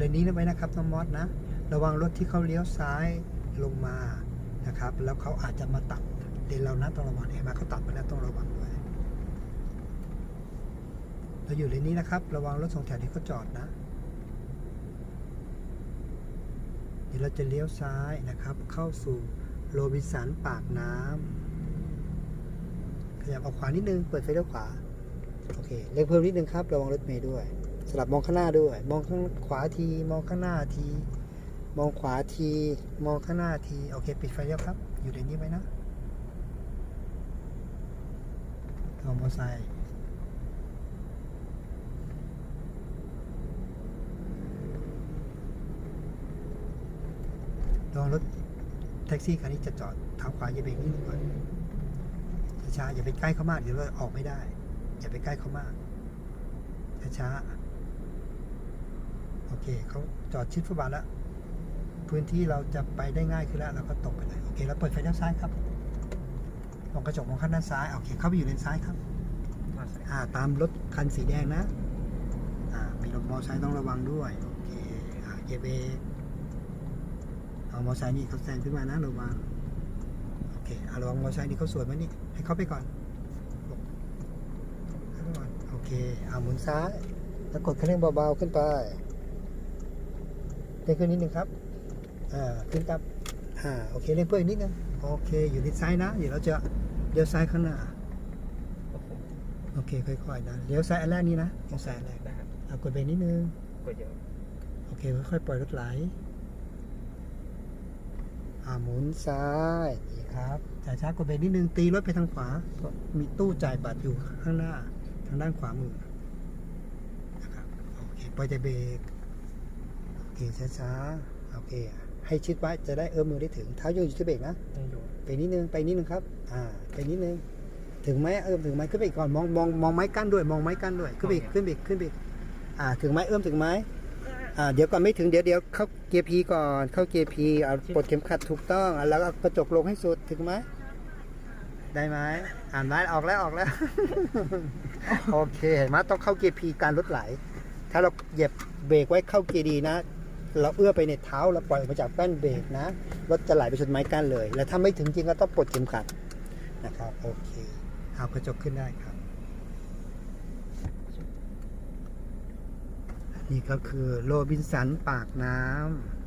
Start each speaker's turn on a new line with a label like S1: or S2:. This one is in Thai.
S1: เลนนี้ไว้นะครับน้องมอสนะ ระวังรถที่เขาเลี้ยวซ้ายลงมานะครับ แล้วเขาอาจจะมาตัดเลนเรานะต้องระวังเห็นไหมเขาตัดไปแล้วต้องระวังด้วยเราอยู่เลนนี้นะครับ ระวังรถสองแถวที่เขาจอดนะเดี๋ยวเราจะเลี้ยวซ้ายนะครับ เข้าสู่โรบินสันปากน้ำขยับออกขวานิดนึง เปิดไฟเลี้ยวขวา โอเคเล็กเพิ่มนิดนึงครับ ระวังรถเมย์ด้วย สลับมองข้างหน้าด้วย มองข้างขวาทีมองข้างหน้าที มองขวาที มองข้างหน้าที โอเค ปิดไฟเลี้ยวครับ อยู่ในนี้ไว้นะเอามอเตอร์ไซค์ลองรถแท็กซี่คันนี้จะจอดทางขวาอย่าเบรกนิดนึงก่อนช้าๆอย่าไปใกล้เขามากเดี๋ยวเราออกไม่ได้ อย่าไปใกล้เขามากช้าๆ โอเคเขาจอดชิดฟุตบาทแล้ว พื้นที่เราจะไปได้ง่ายขึ้นแล้วเราก็ตกไปเลยโอเคแล้วเปิดไฟด้านซ้ายครับมองกระจกมองข้างด้านซ้ายโอเคเข้าไปอยู่เลนซ้ายครับอ่าตามรถคันสีแดงนะอ่ามีรถมอเตอร์ไซค์ต้องระวังด้วยโอเคอ่าเยเบรกเอามอเตอร์ไซค์นี่เขาแซงขึ้นมานะระวังโอเคเอาระวังมอเตอร์ไซค์นี่เขาสวนมานี่ให้เขาไปก่อนให้เขาก่อนโอเคเอาหมุนซ้ายแล้วกดคันเร่งเบาๆขึ้นไป เร่งขึ้นนิดนึงครับ อ่า ขึ้นครับ อ่า โอเคเร่งเพิ่มอีกนิดนึง โอเค อยู่ที่ซ้ายนะ เดี๋ยวเราจะเลี้ยวซ้ายข้างหน้า โอเค ค่อยๆนะ เลี้ยวซ้ายอันแรกนี้นะเลี้ยวซ้ายอันแรก
S2: นะครับ
S1: เอากดเบรกนิดนึง
S2: กดเยอะ
S1: โอเค ค่อยๆปล่อยรถไหล อ่า หมุนซ้ายนี่ครับจ่ายช้ากดเบรกนิดนึง ตีรถไปทางขวาเพราะมีตู้จ่ายบัตรอยู่ข้างหน้า ทางด้านขวามือ นะครับ โอเคปล่อยแต่เบรก โอเคช้าๆ โอเค ให้ชิดไว้จะได้เอื้อมมือได้ถึง เท้าโยนอยู่ที่เบรกนะ
S2: ยังอยู่
S1: ไปนิดนึง ไปนิดนึงครับ อ่า ไปนิดนึง ถึงไหมเอื้อมถึงไหมขึ้นไปอีกก่อน มอง มอง มองไม้กั้นด้วย มองไม้กั้นด้วย ขึ้นไปอีกขึ้นไปอีกขึ้นไปอีกอ่า ถึงไหมเอื้อมถึงไหมอ่า เดี๋ยวก่อนไม่ถึง เดี๋ยวเดี๋ยวเข้าเกียร์พีก่อน เข้าเกียร์พีเอาปลดเข็มขัดถูกต้องอะแล้วก็กระจกลงให้สุด ถึงไหมได้ไหมอ่านไหมออกแล้วออกแล้ว โอเค เห็นไหมต้องเข้าเกียร์พีการลดไหล ถ้าเราเหยียบเบรกไว้เข้าเกียร์ดีนะ เราเอื้อไปในเท้าเราปล่อยออกมาจากแป้นเบรกนะรถจะไหลไปชนไม้กั้นเลย แล้วถ้าไม่ถึงจริงก็ต้องปลดเข็มขัดนะครับโอเคเอากระจกขึ้นได้ครับ นี่ก็คือโรบินสันปากน้ำ